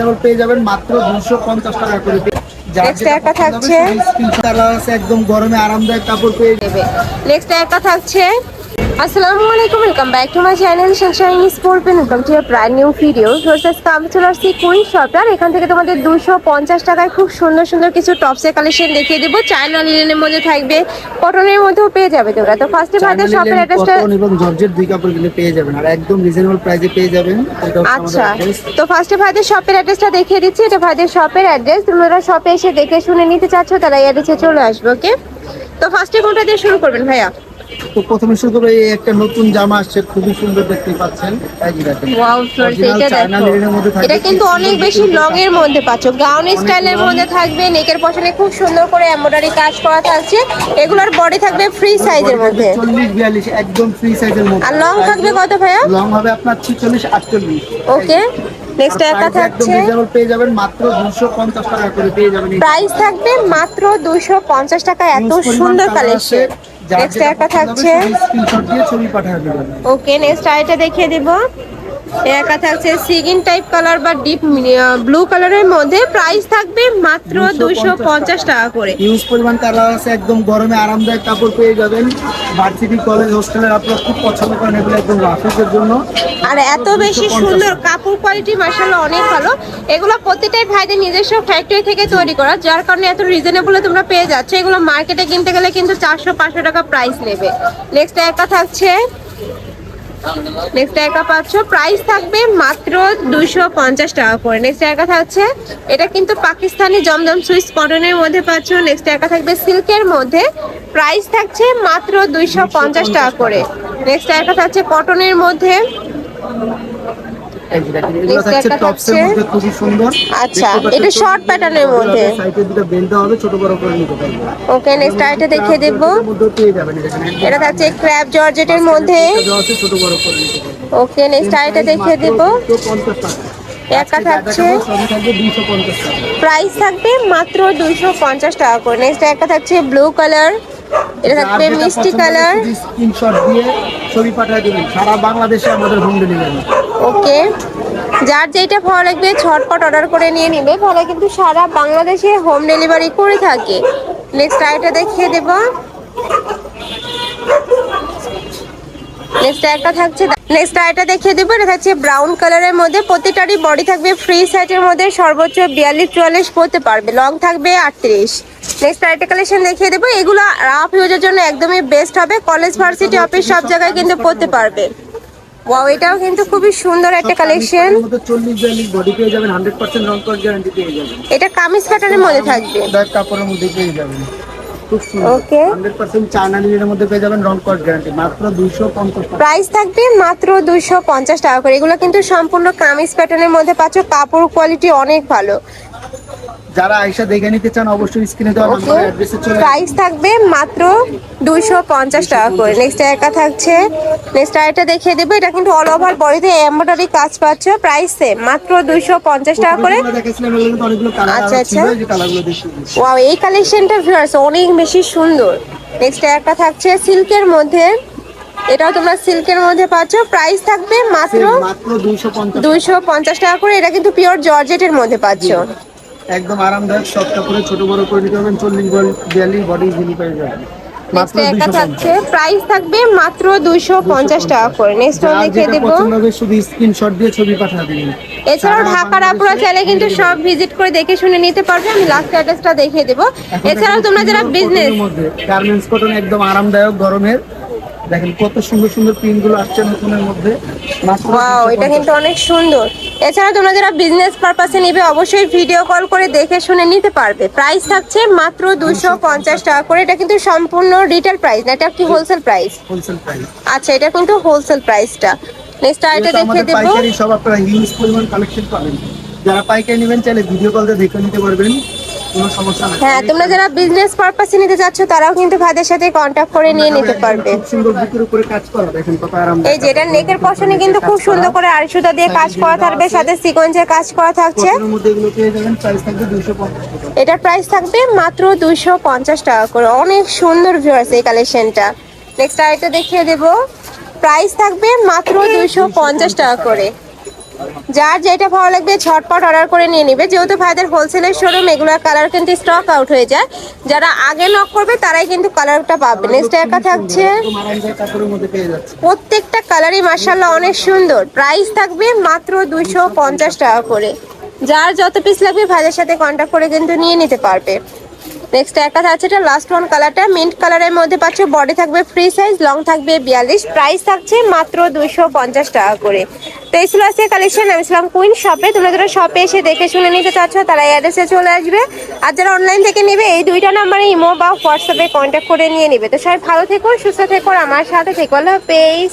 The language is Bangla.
রিজনেবল পেয়ে যাবেন মাত্র দুশো পঞ্চাশ টাকা করে Next একটা থাকছে। একদম গরমে আরামদায়ক কাপড় পেয়ে যাবে দেবে নেক্সট একটা থাকছে আসসালামু আলাইকুম welcome back to my channel sunshine sport pen welcome to brand new video versus come চলে আসছি কুইন শপটার এখান থেকে তোমাদের দুশো পঞ্চাশ টাকায় খুব সুন্দর সুন্দর কিছু টপসের কালেকশন দেখিয়ে দেবো। চায়না লিনেনের মধ্যে থাকবে কটনের মধ্যেও পেয়ে যাবে তোমরা। তো ফার্স্টে ভাইদের শপের অ্যাড্রেসটা এবং জর্জেট দুই কাপড় কিন্তু পেয়ে যাবেন। আর একদম রিজনেবল প্রাইসে পেয়ে যাবেন। আচ্ছা তো ফার্স্টে ভাইদের শপের অ্যাড্রেসটা দেখিয়ে দিচ্ছি। এটা ভাইদের শপের অ্যাড্রেস তোমরা শপে এসে দেখে শুনে নিতে চাচ্ছ তারা এই অ্যাড্রেসে চলে আসবে ওকে তো ফার্স্টে কোনটা দিয়ে শুরু করবেন ভাইয়া? তো প্রথমে শুরু করব এই একটা নতুন জামা আসছে খুবই সুন্দর দেখতে পাচ্ছেন। এটা কিন্তু অনেক বেশি লং এর মধ্যে পাচ্ছ। গাউন স্টাইলের মধ্যে থাকবে নেকের পশনে খুব সুন্দর করে এমব্রয়ডারি কাজ করা থাকছে। এগুলোর বডি থাকবে ফ্রি সাইজের মধ্যে। চল্লিশ বিয়াল্লিশ একদম ফ্রি সাইজের মধ্যে। আর লং থাকবে কত ভাইয়া? লং হবে আপনার ছিচল্লিশ আটচল্লিশ। ওকে নেক্সট একটা থাকছে। পেয়ে যাবেন মাত্র দুশো পঞ্চাশ টাকা করে পেয়ে যাবেন। প্রাইস থাকবে মাত্র দুশো পঞ্চাশ টাকা এত সুন্দর কালেকশন নেক্সট একটা থাকছে। ওকে নেক্সট আইটা দেখিয়ে দেব। একা থাকছে সিগিন টাইপ কালার বা ডিপ ব্লু কালারের মধ্যে প্রাইস থাকবে মাত্র দুশো পঞ্চাশ। টাকা করে। ইউজ পরিমাণ কালার আছে একদম গরমে আরামদায়ক কাপড় পেয়ে যাবেন। ভার্সিটি কলেজ হোস্টেলের আপনারা খুব পছন্দ করেন এগুলো একদম রাফিসের জন্য। আর এত বেশি সুন্দর কাপড় কোয়ালিটি মার্শাল্লাহ অনেক ভালো। এগুলো প্রত্যেকটাই ভাইদের নিজস্ব ফ্যাক্টরি থেকে তৈরি করা যার কারণে এত রিজনেবল তোমরা পেয়ে যাচ্ছ। এগুলো মার্কেটে কিনতে গেলে কিন্তু চারশো পাঁচশো টাকা প্রাইস নেবে। নেক্সট একা থাকছে নেক্সট একা পাচ্ছ প্রাইস থাকবে মাত্র দুইশো পঞ্চাশ টাকা করে। নেক্সট একা থাকছে, এটা কিন্তু পাকিস্তানি জমজম সুইস কটনের মধ্যে পাচ্ছ। নেক্সট একা থাকবে সিল্কের মধ্যে প্রাইস থাকছে মাত্র দুইশো পঞ্চাশ টাকা করে। নেক্সট একা থাকছে কটনের মধ্যে আচ্ছা, এটা pattern এর মধ্যে। ওকে নেক্সট আইটা দেবো এটা থাকছে ক্র্যাব জর্জেটের মধ্যে। ওকে নেক্সট আইটা দেখিয়ে দেবো। মাত্র 250 টাকা। একা থাকছে। দেখাবো সবই থাকবে 250 টাকা। প্রাইস থাকবে মাত্র দুইশো পঞ্চাশ টাকা করে। নেক্সট একটা থাকছে ব্লু কালার এটা থাকবে মিষ্টি কালার। স্ক্রিনশট দিয়ে ছবি পাঠিয়ে দেবেন। সারা বাংলাদেশে আমাদের হোম ডেলিভারি ওকে। যার যেটা ভালো লাগবে ছটপট অর্ডার করে নিয়ে নেবে। তাহলে কিন্তু সারা বাংলাদেশে হোম ডেলিভারি করে থাকে। নেক্সট আইটা দেখিয়ে দেব। নেক্সট একটা থাকছে নেক্সট আইটা দেখিয়ে দেবো। এটা থাকছে ব্রাউন কালারের মধ্যে। প্রত্যেকটারই বডি থাকবে ফ্রি সাইজের মধ্যে। সর্বোচ্চ বিয়াল্লিশ চুয়াল্লিশ পড়তে পারবে। লং থাকবে আটত্রিশ। নেক্সট আইটা কালেকশন দেখিয়ে দেবো। এগুলো রাফ ইউজের জন্য একদমই বেস্ট হবে। কলেজ ভার্সিটি অফিস সব জায়গায় কিন্তু পড়তে পারবে। ওয়াও এটাও কিন্তু খুবই সুন্দর একটা কালেকশন মধ্যে 40 বিয়াল্লিশ বডি পেয়ে যাবেন। 100% রং গ্যারান্টি পেয়ে যাবেন। এটা কামিজ প্যাটার্নের মধ্যে থাকবে। ব্যাক কাপড়ের মধ্যে পেয়ে যাবেন। খুব সুন্দর। ওকে 100% চায়না মধ্যে পেয়ে যাবেন রং কট গ্যারান্টি মাত্র 250 টাকা। প্রাইস থাকবে মাত্র দুইশো পঞ্চাশ টাকা করে। এগুলো কিন্তু সম্পূর্ণ কামিজ প্যাটার্নের মধ্যে পাচ্ছ। কাপড় কোয়ালিটি অনেক ভালো। যারা আয়সা দেখে নিতে চান অবশ্যই স্ক্রিনে দেওয়া অ্যাড্রেসে চলে প্রাইস থাকবে মাত্র দুইশো পঞ্চাশ টাকা করে। নেক্সট একা থাকছে। নেক্সট আরেকটা দেখিয়ে দেবো। এটা কিন্তু অল ওভার বডিতে এমব্রয়ডারি কাজ পাচ্ছ। প্রাইস সেম মাত্র দুইশো পঞ্চাশ টাকা করে। আচ্ছা, আচ্ছা। ওয়াও এই কালেকশনটা ভিউয়ার্স অনেক বেশি সুন্দর। নেক্সট একটা থাকছে সিল্কের মধ্যে। এটাও তোমরা সিল্কের মধ্যে পাচ্ছ। প্রাইস থাকবে মাত্র 250 দুইশো পঞ্চাশ টাকা। করে। এটা কিন্তু পিওর জর্জেটের মধ্যে পাচ্ছ। একদম আরামদায়ক সব কাপড়ে ছোট বড় করে নিতে পারবেন 40 বিয়াল্লিশ বডি জিনি পেয়ে যাবেন। মাত্র 250 থাকছে প্রাইস থাকবে মাত্র দুইশো পঞ্চাশ টাকা করে। নেক্সট দেখিয়ে দেবো। শুধু স্ক্রিনশট দিয়ে ছবি পাঠিয়ে দিন। এছাড়াও ঢাকার আপুরা চাইলে কিন্তু সব ভিজিট করে দেখে শুনে নিতে পারবে। আমি লাস্ট অ্যাড্রেসটা দেখিয়ে দেবো। এছাড়াও তোমরা যারা বিজনেস গার্মেন্টস কটন একদম আরামদায়ক গরমের। দেখেন কত সুন্দর সুন্দর প্রিন্টগুলো আসছে নতুনের মধ্যে। মাত্র ওয়াও 250 এটা কিন্তু অনেক সুন্দর। এছাড়া তোমরা যারা বিজনেস পারপাসে নিবে অবশ্যই ভিডিও কল করে দেখে শুনে নিতে পারবে। প্রাইস থাকছে মাত্র দুশো পঞ্চাশ টাকা করে। এটা কিন্তু সম্পূর্ণ রিটেল প্রাইস না এটা কি হোলসেল প্রাইস হোলসেল প্রাইস আচ্ছা এটা কিন্তু হোলসেল প্রাইসটা নেক্সট আইটা দেখে দেবো। পাইকারি সব আপনারা হিউজ পরিমাণ কালেকশন পাবেন। যারা পাইকারি নেবেন চাইলে ভিডিও কল দিয়ে দেখে নিতে পারবেন। কোনো সমস্যা নাই। হ্যাঁ তোমরা যারা বিজনেস পারপাসে নিতে চাচ্ছ তারাও কিন্তু ভাইদের সাথে কন্ট্যাক্ট করে নিয়ে নিতে পারবে। সুন্দর বুকের উপরে কাজ করা দেখেন কত আরামদায়ক। এই যে এটা নেকের পশনে কিন্তু খুব সুন্দর করে আড়িসুতা দিয়ে কাজ করা থাকবে সাথে সিকোয়েন্সের কাজ করা থাকছে। কটনের মধ্যে এগুলো পেয়ে যাবেন প্রাইস থাকবে 250 টাকা। এটার প্রাইস থাকবে মাত্র দুইশো পঞ্চাশ টাকা করে। অনেক সুন্দর ভিউয়ার্স এই কালেকশনটা নেক্সট আরেকটা দেখিয়ে দেব। প্রাইস থাকবে মাত্র দুইশো পঞ্চাশ টাকা করে। যার যেটা ভালো লাগবে ঝটপট অর্ডার করে নিয়ে নিবে। যেহেতু ভাইদের হোলসেলের শোরুম এগুলোর কালার কিন্তু স্টক আউট হয়ে যায়। যারা আগে নক করবে, তারাই কিন্তু কালারটা পাবে। নেক্সট একা থাকছে। প্রত্যেকটা কালারই মার্শাল্লাহ অনেক সুন্দর। প্রাইস থাকবে মাত্র দুইশো পঞ্চাশ টাকা করে। যার যত পিস লাগবে, ভাইদের সাথে কন্ট্যাক্ট করে কিন্তু নিয়ে নিতে পারবে। নেক্সট একটা থাকছে এটা লাস্ট ওয়ান কালারটা মিন্ট কালারের মধ্যে পাচ্ছ বডি থাকবে ফ্রি সাইজ লং থাকবে বিয়াল্লিশ। প্রাইস থাকছে মাত্র দুইশো পঞ্চাশ টাকা করে। তো এই ছিল আজকে কালেকশন আমি ছিলাম কুইন শপে তোমরা যারা শপে এসে দেখে শুনে নিতে চাচ্ছ, তারা অ্যাড্রেসে চলে আসবে। আর যারা অনলাইন থেকে নেবে, এই দুইটা নাম্বারে ইমো বা হোয়াটসঅ্যাপে কন্ট্যাক্ট করে নিয়ে নেবে। তো সবাই ভালো থেকো, সুস্থ থেকো আমার সাথে থেকো। আল্লাহ হাফেজ।